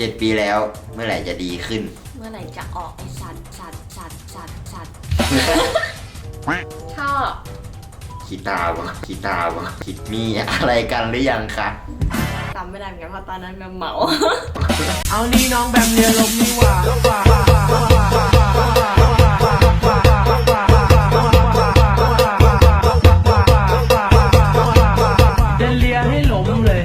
เจ็ดปีแล้วเมื่อไหร่จะดีขึ้น เมื่อไหร่จะออกไอสัตว์สัตว์สัตว์สัตว์สัตว์ชอบคิดตามวะคิดตามวะคิดมีอะไรกันหรือยังคะจำไม่ได้เหมือนกันเพราะตอนนั้นมันเหมา เอานี่น้องแบมเรียนลมนี่หว่าจะเลียให้หลมเลย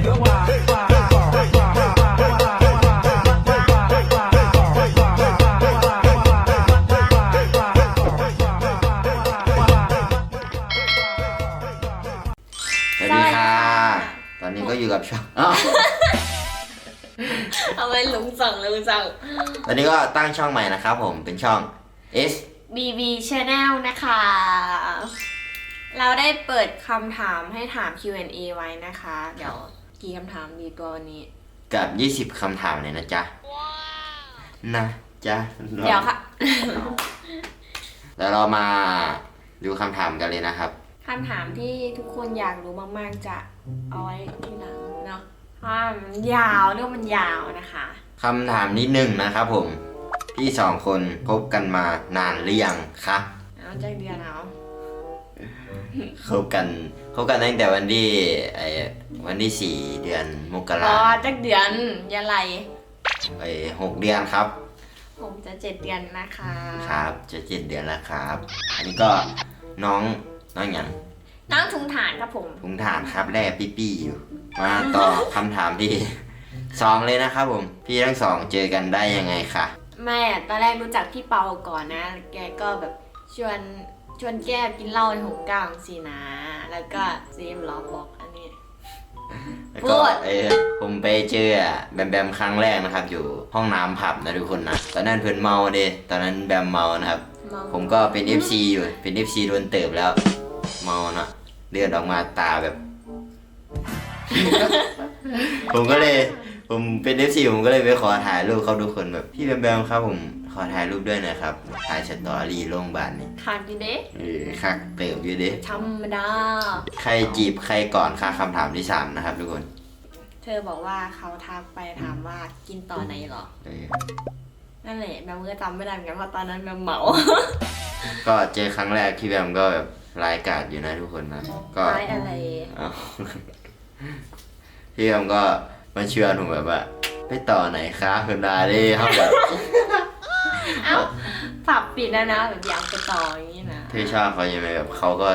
เอาไว้ลุงสั่งลุงสั่ง ตอนนี้ก็ตั้งช่องใหม่นะครับผมเป็นช่อง S BB Channel นะคะ เราได้เปิดคำถามให้ถาม Q&A ไว้นะคะ เดี๋ยวกี่คำถามดีตัววันนี้ กับ 20คำถามเลยนะจ๊ะนะจ๊ะเดี๋ยวค่ะ แล้วเรามาดูคำถามกันเลยนะครับ คำถามที่ทุกคนอยากรู้มาก ๆ จะเอาไว้ที่หลังเนาะเพราะว่ามันยาวเรื่องมันยาวนะคะ คำถามที่หนึ่งนะครับผม พี่สองคนคบกันมานานหรือยังคะเอาจากเดือนเอาคบกันคบกันตั้งแต่วันที่ไอ้วันที่สี่เดือนมกอ๋ราอจากเดือนยาไรไอ้หกเดือนครับ ผมจะเจ็ดเดือนนะคะครับจะเจ็ดเดือนแล้วครับ อันนี้ก็น้องน้องอย่างน้องถุงฐานครับผม ถุงฐานครับแร่ปี้ๆอยู่มาต่อคำถามที่ สองเลยนะครับผม พี่ทั้งสองเจอกันได้ยังไงคะแม่ตอนแรกรู้จักพี่เปาก่อนนะ แกก็แบบชวนชวนแก้กินเหล้าในหกเก้าสินะ แล้วก็ซีมล้อบอกอันนี้ แล้วพูก็ดเออผมไปเจอแบมแบมครั้งแรกนะครับ อยู่ห้องน้ำผับนะทุกคนนะตอนนั้นเพื่อนเมาเดตอนนั้นแบมเมานะครับเมาผมก็เป็น FC อยู่ เป็น FC โดนเติบแล้ว เมาเนอะเลือดออกมาตาแบบ ผมก็เลย ผมเป็น FC ผมก็เลยไปขอถ่ายรูปเขาทุกคนแบบพี่แบมแบมครับผมขอถ่ายรูปด้วยหนะครับถ่ายสตอรี่ลงบ้านนี่ทานดีเด้เออคักเติบอยู่เดิธรรมดา ใครจีบใครก่อนคะคำถามที่สามนะครับทุกคนเธอบอกว่าเขาทักไปถามว่ากินต่อไหนเหรอ เออนั่นแหละแบมก็จำไม่ได้เหมือนกันเพราะตอนนั้นแบมเหมา ก็เจอครั้งแรกพี่แบมก็แบบรายกาดอยู่นะทุกคนนะก็ไม้อะไรเอาพี่แบมก็ มาชวนผมแบบว่า ไปต่อไหนคะคุณดาดิเขาแบบเอ้าผับปิดแล้วนะแบบอยากไปต่ออย่างนี้นะพี่ชอบเขายังไงแบบเขาก็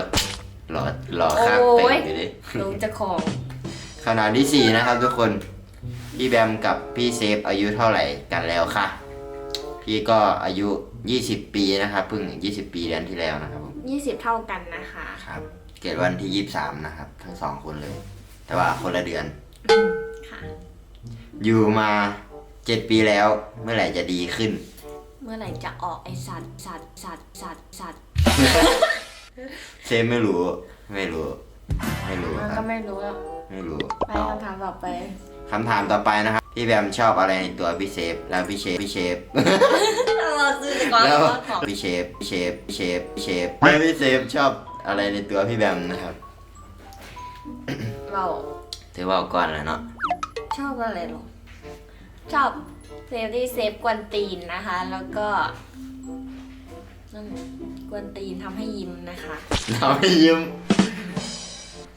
หล่อหล่อข้างเตะอยู่ดิลุงจะของขนาดที่สี่นะครับทุกคน พี่แบมกับพี่เซฟอายุเท่าไหร่กันแล้วคะ พี่ก็อายุ 20 ปีนะครับเพิ่ง 20 ปีเดือนที่แล้วนะครับผมยี่สิบเท่ากันนะคะครับ เกิดวันที่ 23 นะครับ ทั้งสองคนเลย แต่ว่าคนละเดือน ค่ะ อยู่มา7ปีแล้ว เมื่อไหร่จะดีขึ้น เมื่อไหร่จะออกไอสัตว์สัตว์สัตว์สัตว์สัตว์เซฟไม่รู้ ไม่รู้ ไม่รู้มันครัก็บไม่รู้แล้วไม่รู้ ไปคำถามต่อไป คำถามต่อไปนะครับ พี่แบมชอบอะไรในตัวพี่เซฟ แล้วพี่เชฟพี่เชฟ เราซื้อแต่ก่อนแล้วของพี่เชฟพี่เชฟพี่เชฟพี่เชฟแล้วพี่เซฟชอบอะไรในตัวพี่แบมนะครับ เรา ถือว่าเอาก่อนเลยเนาะ ชอบอะไรหรอ ชอบเซฟที่เซฟกวนตีนนะคะ แล้วก็นั่นกวนตีนทำให้ยิ้มนะคะ เราไม่ยิ้ม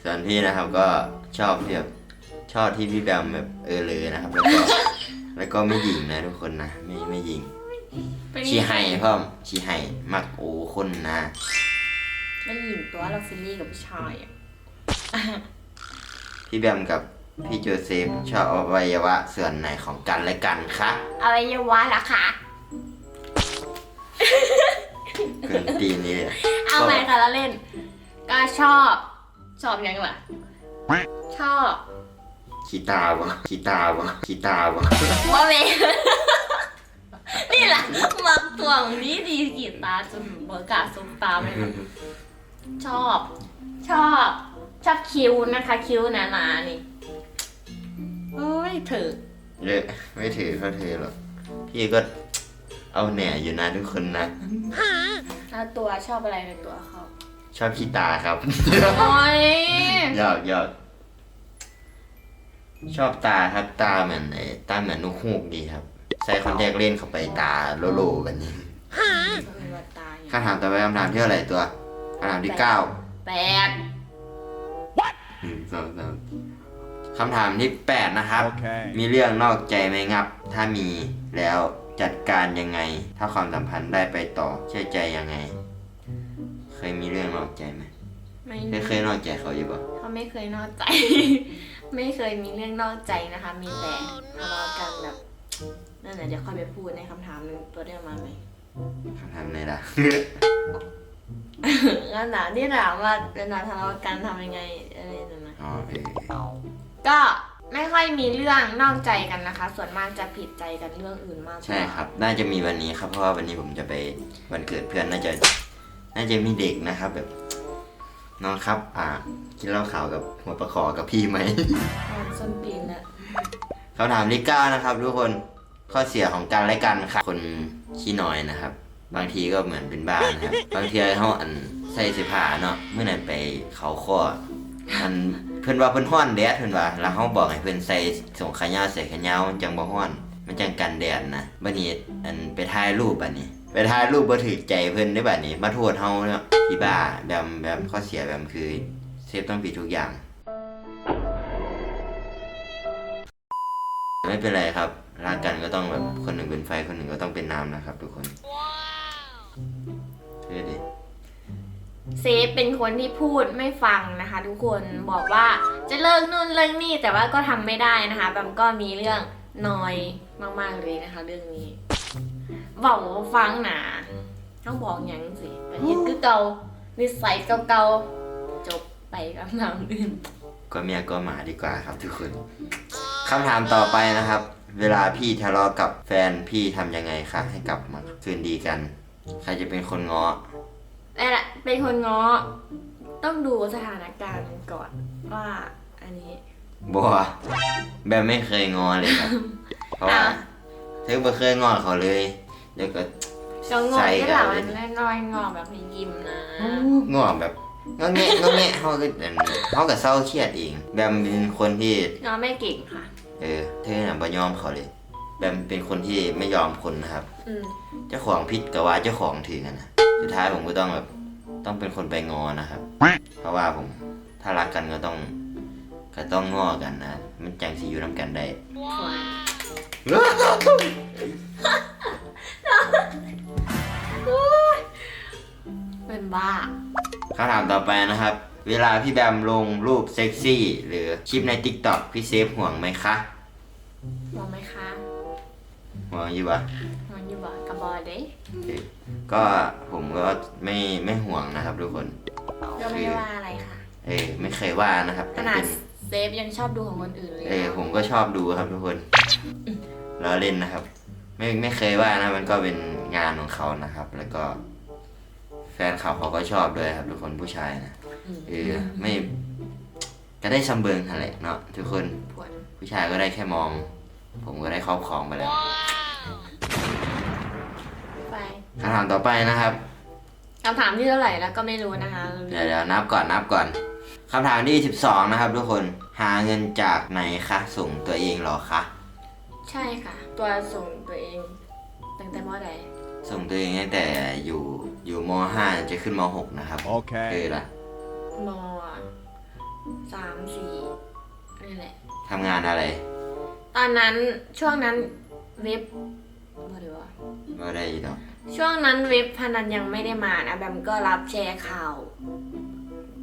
ส่วนพี่นะครับก็ชอบที่แบบชอบที่พี่แบมแบบเออเลยนะครับ แล้วก็ แล้วก็ไม่หยิงนะทุกคนนะไม่ไม่หยิงเป็นชีไห้พ่อมชีไห้มักโอ้คนนะไม่หญิงตัวเราฟิลลี่กับผู้ชายอะ พี่แบมกับ พี่โจเซฟชอบอวัยวะส่วนไหนของกันและกันคะอวัยวะล่ะค่ะเกินตีนนี่เลยเอาไหมคะแล้วเล่น ก็ชอบชอบยังล่ะชอบขี้ตาวะขี้ตาวะขี้ตาวะว่าเมนี่แหละมักตัวของนี้ดีกีตาจนเบอร์กาซุปตาไปหมดชอบ ชอบ ชอบคิ้วนะคะ คิ้วหนาๆนี่ โอ้ยถือเยอะไม่ถือเขาถือหรอกพี่ก็เอาแหน่อยู่นะทุกคนนะ แล้วตัวชอบอะไรในตัวเขาชอบขี้ตาครับ โอ้ยหยอกหยอกชอบตาครับตาเหมือนไอ้ตาเหมือนนกฮูกดีครับ ใส่คอนแทคเลนส์เข้าไปตาโลโลกันนี่ก็เป็นว่าตายคำถามต่อไปคำถามที่เท่าไหร่ตัวคำถามที่เก้าแปด หนึ่งสองสาม คำถามที่แปดนะครับ Okay. มีเรื่องนอกใจไหมงับ ถ้ามีแล้วจัดการยังไง ถ้าความสัมพันธ์ได้ไปต่อเชื่อใจยังไง เคยมีเรื่องนอกใจไหมไม่เคยเคยนอกใจเขาอยู่ปะเขาไม่เคยนอกใจ ไม่เคยมีเรื่องนอกใจนะคะ มีแต่ทะเลาะกันแบบนั่นแหละเดี๋ยวค่อยไปพูดในคำถามหนึงตัวเดียวมาไหม คำถามไหนล่ะงั้นนะที่ถามว่าเวลาทะเลาะกันทำยังไงอะไรนั่นนะอ๋อเออ ก็ไม่ค่อยมีเรื่องนอกใจกันนะคะ ส่วนมากจะผิดใจกันเรื่องอื่นมากกว่าใช่ครับ น่าจะมีวันนี้ครับ เพราะว่าวันนี้ผมจะไปวันเกิดเพื่อนน่าจะ น่าจะมีเด็กนะครับ แบบ น้องครับ อ่ากินเหล้าขาวกับหัวปลาขอกับพี่ไหมตอนส้นปีนแล้วคำถามที่เก้านะครับ ทุกคนข้อเสียของกันและกันครับคนขี้น้อยนะครับ บางทีก็เหมือนเป็นบ้านะครับ บางทีเขาอันใส่เสื้อผ้าเนาะเมื่อนั้นไปเขาข้ออันเพื่อนว่าเพื่อนห้อนแดดเพื่อนว่าแล้วเขาบอกให้เพื่อนใส่ส่งขายาวใส่ขายาวมันจังบ่ห้อน มันจังกันแดดนะบัดนี้อันไปถ่ายรูปบัดนี้ ไปถ่ายรูปบ่ถือใจเพื่อนได้บัดนี้ มาโทษเฮาเนาะพี่บ้าแบบแบบข้อเสียแบบคือเซฟต้องผิดทุกอย่าง ไม่เป็นไรครับรักกันก็ต้องแบบคนหนึ่งเป็นไฟคนหนึ่งก็ต้องเป็นน้ำนะครับ ทุกคนเท่ดิ เซฟเป็นคนที่พูดไม่ฟังนะคะ ทุกคนบอกว่าจะเลิกนู่นเลิกนี่แต่ว่าก็ทำไม่ได้นะคะแบมก็มีเรื่องนอยมากๆเลยนะคะ เรื่องนี้บอกว่าฟังหนาต้องบอกอย่างสิประเทศคือเก่านิสัยเก่าๆจบไปกับนางอื่นก็เมียก็หมาดีกว่าครับทุกคนคำถามต่อไปนะครับ เวลาพี่ทะเลาะกับแฟนพี่ทำยังไงคะให้กลับมาคืนดีกัน ใครจะเป็นคนง้อ แหละเป็นคนง้อต้องดูสถานการณ์ก่อนว่าอันนี้ บัวแบบไม่เคยง้อเลยครับ เพราะว่าอะ เธอไม่เคยง้อเขาเลยเดี๋ยวก็ก็งอใส่ก็กันหลังเลยมันน้อยๆงอแบบมียิ้มนะง้อแบบงอแงะงอแงะเขาก็เขาก็เศร้าเครียดเองแบบเป็นคนที่ งอไม่เก่งค่ะ เออเธอน่ะบ่ยอมเขาเลย แบบเป็นคนที่ไม่ยอมคนนะครับ อืมเจ้าของผิดกับว่าเจ้าของถือกันนะ สุดท้ายผมก็ต้องแบบต้องเป็นคนไปงอนะครับ เพราะว่าผมถ้ารักกันก็ต้องก็ต้องงอกันนะ มันจังสิอยู่น้ำกันได้ควรเป็นบ้าคำถามต่อไปนะครับ เวลาพี่แบมลงรูปเซ็กซี่หรือคลิปใน t ิ k t o k พี่เซฟห่วงไหมคะ มองไหมคะห่วงอยู่ปะมองอยู่บ่กับบอลเด้เออ ก็ผมก็ไม่ไม่ห่วงนะครับทุกคนก็ไม่ได้ว่าอะไรค่ะ เออไม่เคยว่านะครับขแต่นาดเป็นเซฟยังชอบดูของคนอื่นเลยเออผมก็ชอบดูครับทุกคนล้อเล่นนะครับ ไม่ไม่เคยว่านะ มันก็เป็นงานของเขานะครับ แล้วก็ แฟนเขาเขาก็ชอบด้วยครับ ทุกคนผู้ชายนะมเออไม่ก็ได้ซัมเบิงอะไรเนาะทุกคนผวนผู้ชายก็ได้แค่มอง ผมก็ได้ครอบครองไปแล้วไป คำถามต่อไปนะครับคำถามที่เท่าไหร่แล้วก็ไม่รู้นะคะ เดี๋ยวเดี๋ยวนับก่อนนับก่อนคำถามที่12นะครับ ทุกคนหาเงินจากไหนคะส่งตัวเองเหรอคะใช่ค่ะ ตัวส่งตัวเองตั้งแต่เมื่อใดส่งตัวเองตั้งแต่อยู่อยู่ม .5 จะขึ้นม .6 นะครับเออ Okay. ละมสามสี่นี่แหละทำงานอะไร ตอนนั้นช่วงนั้นเว็บว่าดีว่าก็ได้อยู่ดอก ช่วงนั้นเว็บพนันยังไม่ได้มานะแบมก็รับแชร์ข่าว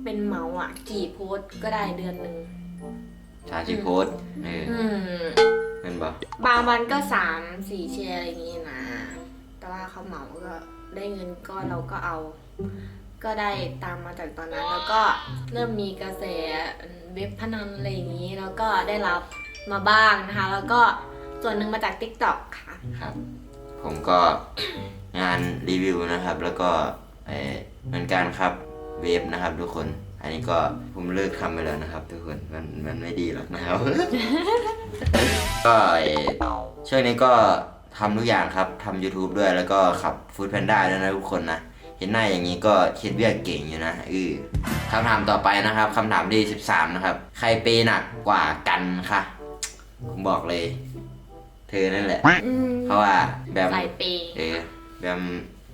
เป็นเหมาอะ กี่โพสต์ก็ได้เดือนหนึ่งชาชิโพสต์เอออืมเป็นบ่บางวันก็สามสี่แชร์อะไรอย่างงี้นะ แต่ว่าเขาเหมาก็ได้เงินก็เราก็เอา ก็ได้ตามมาจากตอนนั้น แล้วก็เริ่มมีกระแสเว็บพนันอะไรอย่างนี้ แล้วก็ได้รับมาบ้างนะคะ แล้วก็ส่วนหนึ่งมาจาก t ิ k t o k ค่ะ ครับ ผมก็ งานรีวิวนะครับ แล้วก็เอ่อเหมือนกันครับเวฟนะครับ ทุกคน อันนี้ก็ผมเลิกทำไปแล้วนะครับ ทุกคนมันมันไม่ดีหรอกนะครับ ก็เอ่อช่วงนี้ก็ทำทุกอย่างครับทำ YouTube ด้วยแล้วก็ขับฟู้ดแพนด้าด้วยนะทุกคนนะเห็นหน้าอย่างนี้ก็คิดเวียกเก่งอยู่นะเออคำถามต่อไปนะครับคำถามที่ 13 นะครับ ใครเปย์หนักกว่ากันคะผมบอกเลย เธอนั่นแหละอืมเพราะว่าแบมสายเปย์เออ แบม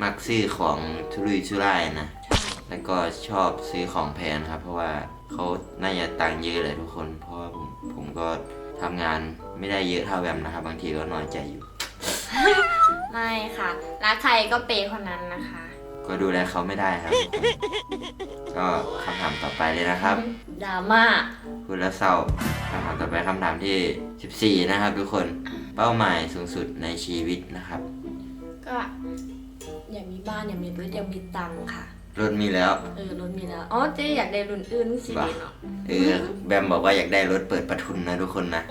มักซื้อของทุรุยทุร่ายนะใช่แล้วก็ชอบซื้อของแพงครับ เพราะว่าเขาน่าจะตังค์เยอะเลยทุกคน เพราะว่าผมผมก็ทำงานไม่ได้เยอะเท่าแบมนะครับ บางทีก็น้อยใจอยู่ ไม่ค่ะ รักใครก็เปย์คนนั้นนะคะ ก็ดูแลเขาไม่ได้ครับทุกคนก็คำถามต่อไปเลยนะครับ ดราม่าพูดแล้วเศร้าคำถามต่อไปคำถามที่ 14 นะครับทุกคน เป้าหมายสูงสุดในชีวิตนะครับ ก็อยากมีบ้านอยากมีรถอยากมีตังค์ค่ะ รถมีแล้ว เออรถมีแล้ว อ๋อเจ๊อยากได้รุ่นอื่นสิดีเนาะเออแบมบอกว่าอยากได้รถเปิดประทุนนะทุกคนนะ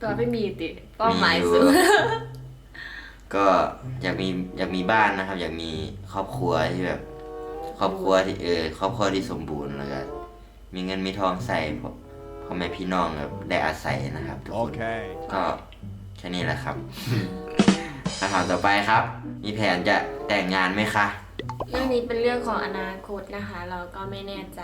ตัวไม่มีติเป้าหมายมีอยู่สูงก็อยากมีอยากมีบ้านนะครับ อยากมีครอบครัวที่แบบ ครอบครัวที่เออครอบครัวที่สมบูรณ์แล้วก็มีเงินมีทองใส่พ่อพ่อแม่พี่น้องแบบได้อาศัยนะครับทุกคน Okay. ก็แค่นี้แหละครับ คำถามต่อไปครับ มีแผนจะแต่งงานไหมคะ เรื่องนี้เป็นเรื่องของอนาคตนะคะ เราก็ไม่แน่ใจ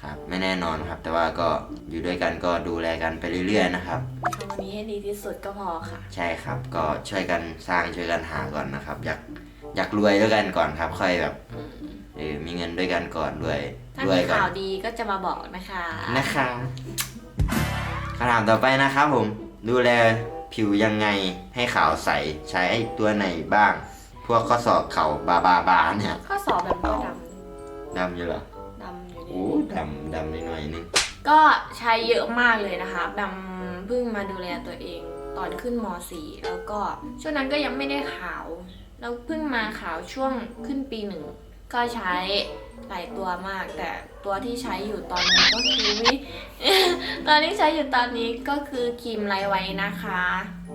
ครับ ไม่แน่นอนครับ แต่ว่าก็อยู่ด้วยกันก็ดูแลกันไปเรื่อยๆนะครับ ทำวันนี้ให้ดีที่สุดก็พอค่ะ ใช่ครับ ก็ช่วยกันสร้างช่วยกันหาก่อนนะครับ อยากอยากรวยด้วยกันก่อนครับ ค่อยแบบเออมีเงินด้วยกันก่อนด้วยถ้ารวยมีก่อนข่าวดีก็จะมาบอกนะคะ นะคะคำถามต่อไปนะครับผม ดูแล ผิวยังไงให้ขาวใสใช้ไอ้ตัวไหนบ้าง พวกข้อศอกเข่าบาบาบาเนี่ยข้อสอบแบบก็ดดำอยู่เหรอำดำอยู่โอ้นี่ดำดำนิดหน่อยนึงก็ใช้เยอะมากเลยนะคะดำเพิ่งมาดูแลตัวเอง ตอนขึ้นม .4 แล้วก็ช่วงนั้นก็ยังไม่ได้ขาว แล้วเพิ่งมาขาวช่วงขึ้นปีหนึ่ง ก็ใช้หลายตัวมาก แต่ตัวที่ใช้อยู่ตอนนี้ก็คือวิตอนที่ใช้อยู่ตอนนี้ก็คือครีมไลท์ไว้นะคะ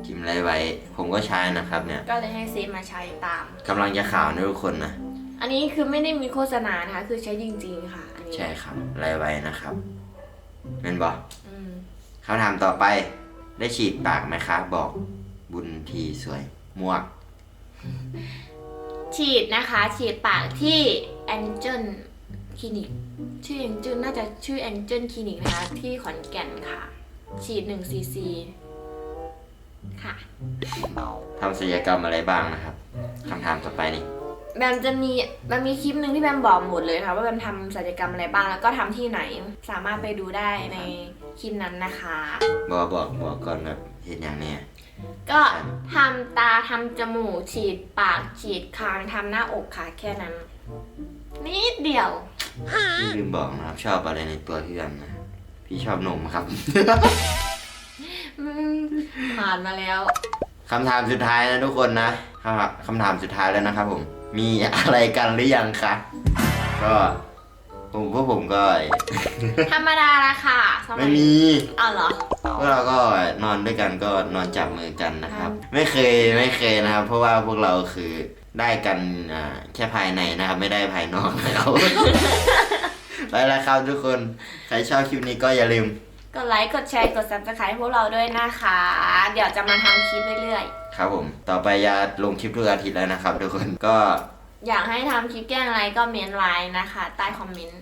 กิมไรไว้ ผมก็ใช้นะครับเนี่ยก็เลยให้ซีมาใช้ตาม กำลังจะขาวนะทุกคนนะ อันนี้คือไม่ได้มีโฆษณานะคะ คือใช้จริงๆค่ะ อันนี้ใช่ครับไรไว้นะครับเป็นบอกอืมคำถามต่อไปได้ฉีดปากไหมคะ บอกบุญทีสวยมวก ฉีดนะคะ ฉีดปากที่ Angel Clinic ชื่อ Angel น่าจะชื่อ Angel Clinic นะคะ ที่ขอนแก่นค่ะ ฉีด1 cc ค่ะ ทำศัลยกรรมอะไรบ้างนะครับคำถามต่อไปนี่ แบมจะมีแบมมีคลิปหนึ่งที่แบมบอกหมดเลยค่ะว่าแบมทำศัลยกรรมอะไรบ้างแล้วก็ทำที่ไหนสามารถไปดูได้ในคลิปนั้นนะคะ บอกบอกบอกก่อนแบบเห็นอย่างเนี้ย ก็ทำตาทำจมูกฉีดปากฉีดคางทำหน้าอกค่ะแค่นั้น นิดเดียว พี่ลืมบอกนะครับ ชอบอะไรในตัวพี่กันนะ พี่ชอบนมครับ อืมผ่านมาแล้ว คำถามสุดท้ายนะทุกคนนะคำถามคำถามสุดท้ายแล้วนะครับผม มีอะไรกันหรือยังคะ ก็ผมพวกผมก็ ธรรมดาละค่ะสยไม่มี อ้าวเหรอพ วกเราก็นอนด้วยกันก็นอนจับมือกันนะครับครับ ไม่เคยไม่เคยนะครับ เพราะว่าพวกเราคือได้กันอ่าแค่ภายในนะครับ ไม่ได้ภายนอกนะครับ ไปแล้วครับทุกคนใครชอบคลิปนี้ก็อย่าลืม กดไลค์ กดแชร์ กด subscribe พวกเราด้วยนะคะ เดี๋ยวจะมาทำคลิปเรื่อยครับผม ต่อไปจะลงคลิปทุกอาทิตย์แล้วนะครับทุกคนก็ๆ อยากให้ทำคลิปแกล้งอะไรก็เมนไลน์นะคะ ใต้คอมเมนต์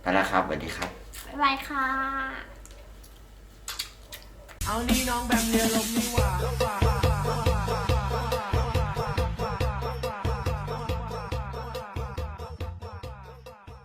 ไปแล้วครับสวัสดีครับ บ๊ายบายค่ะ เอานี่น้องแบบเรียนลมนี่หว่า